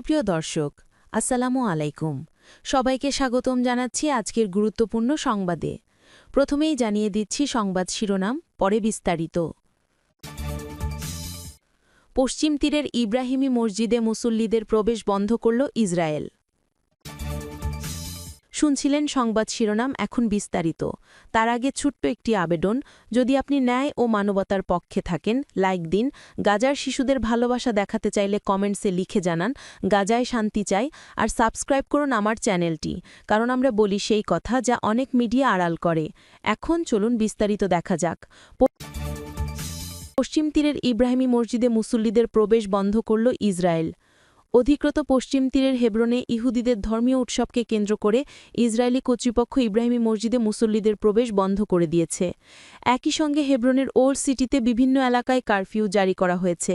সুপ্রিয় দর্শক, আসসালামু আলাইকুম। সবাইকে স্বাগতম জানাচ্ছি আজকের গুরুত্বপূর্ণ সংবাদে। প্রথমেই জানিয়ে দিচ্ছি সংবাদ শিরোনাম, পরে বিস্তারিত। পশ্চিম তীরের ইব্রাহিমী মসজিদে মুসল্লিদের প্রবেশ বন্ধ করল ইসরায়েল। শুনছিলেন সংবাদ শিরোনাম এখন বিস্তারিত। তার আগে ছোট্ট একটি আবেদন, যদি আপনি ন্যায় ও মানবতার পক্ষে থাকেন, লাইক দিন। গাজার শিশুদের ভালোবাসা দেখাতে চাইলে কমেন্টসে লিখে জানান, গাজায় শান্তি চাই, আর সাবস্ক্রাইব করুন আমার চ্যানেলটি, কারণ আমরা বলি সেই কথা যা অনেক মিডিয়া আড়াল করে। এখন চলুন বিস্তারিত দেখা যাক। পশ্চিম তীরের ইব্রাহিমী মসজিদে মুসল্লিদের প্রবেশ বন্ধ করল ইসরায়েল। অধিকৃত পশ্চিম তীরের হেব্রনে ইহুদিদের ধর্মীয় উৎসবকে কেন্দ্র করে ইসরায়েলি কর্তৃপক্ষ ইব্রাহিমী মসজিদে মুসল্লিদের প্রবেশ বন্ধ করে দিয়েছে। একই সঙ্গে হেব্রনের ওল্ড সিটিতে বিভিন্ন এলাকায় কারফিউ জারি করা হয়েছে।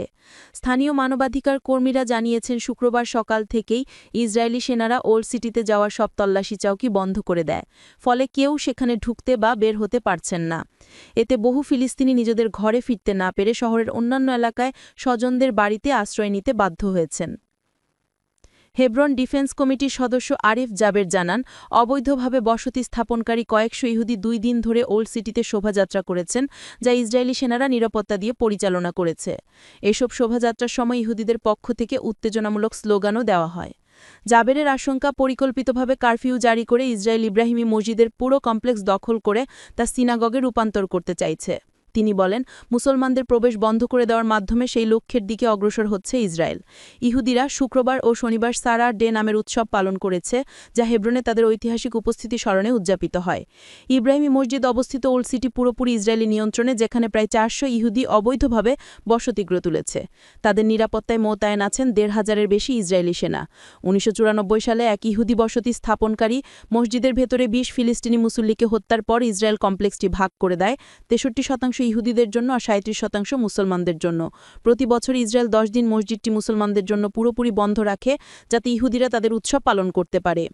স্থানীয় মানবাধিকার কর্মীরা জানিয়েছেন, শুক্রবার সকাল থেকেই ইসরায়েলি সেনারা ওল্ড সিটিতে যাওয়ার সব তল্লাশি চাউকি বন্ধ করে দেয়, ফলে কেউ সেখানে ঢুকতে বা বের হতে পারছেন না। এতে বহু ফিলিস্তিনি নিজেদের ঘরে ফিরতে না পেরে শহরের অন্যান্য এলাকায় স্বজনদের বাড়িতে আশ্রয় নিতে বাধ্য হয়েছেন। হেব্রন ডিফেন্স কমিটির সদস্য আরিফ জাবের জানান, অবৈধভাবে বসতি স্থাপনকারী কয়েকশো ইহুদি দুই দিন ধরে ওল্ড সিটিতে শোভাযাত্রা করেছেন, যা ইসরায়েলি সেনারা নিরাপত্তা দিয়ে পরিচালনা করেছে। এসব শোভাযাত্রার সময় ইহুদিদের পক্ষ থেকে উত্তেজনামূলক স্লোগানও দেওয়া হয়। জাবেরের আশঙ্কা, পরিকল্পিতভাবে কারফিউ জারি করে ইসরায়েল ইব্রাহিমী মসজিদের পুরো কমপ্লেক্স দখল করে তা সিনাগগে রূপান্তর করতে চাইছে। তিনি বলেন, মুসলমানদের প্রবেশ বন্ধ করে দেওয়ার মাধ্যমে সেই লক্ষ্যের দিকে অগ্রসর হচ্ছে ইসরায়েল। ইহুদিরা শুক্রবার ও শনিবার সারা ডে নামের উৎসব পালন করেছে, যা হেব্রনে তাদের ঐতিহাসিক উপস্থিতি স্মরণে উদযাপিত হয়। ইব্রাহিমী মসজিদ অবস্থিত ওল্ড সিটি পুরোপুরি ইসরায়েলি নিয়ন্ত্রণে, যেখানে প্রায় চারশো ইহুদি অবৈধভাবে বসতি গড়ে তুলেছে। তাদের নিরাপত্তায় মোতায়েন আছেন দেড় হাজারের বেশি ইসরায়েলি সেনা। উনিশশো চুরানব্বই সালে এক ইহুদি বসতি স্থাপনকারী মসজিদের ভেতরে বিশ ফিলিস্তিনি মুসল্লিকে হত্যার পর ইসরায়েল কমপ্লেক্সটি ভাগ করে দেয়, তেষট্টি শতাংশ ইহুদিদের জন্য আর সাঁত্রিশ শতাংশ মুসলমানদের জন্য। প্রতি বছর ইসরায়েল দশ দিন মসজিদটি মুসলমানদের জন্য পুরোপুরি বন্ধ রাখে, যাতে ইহুদিরা তাদের উৎসব পালন করতে পারে।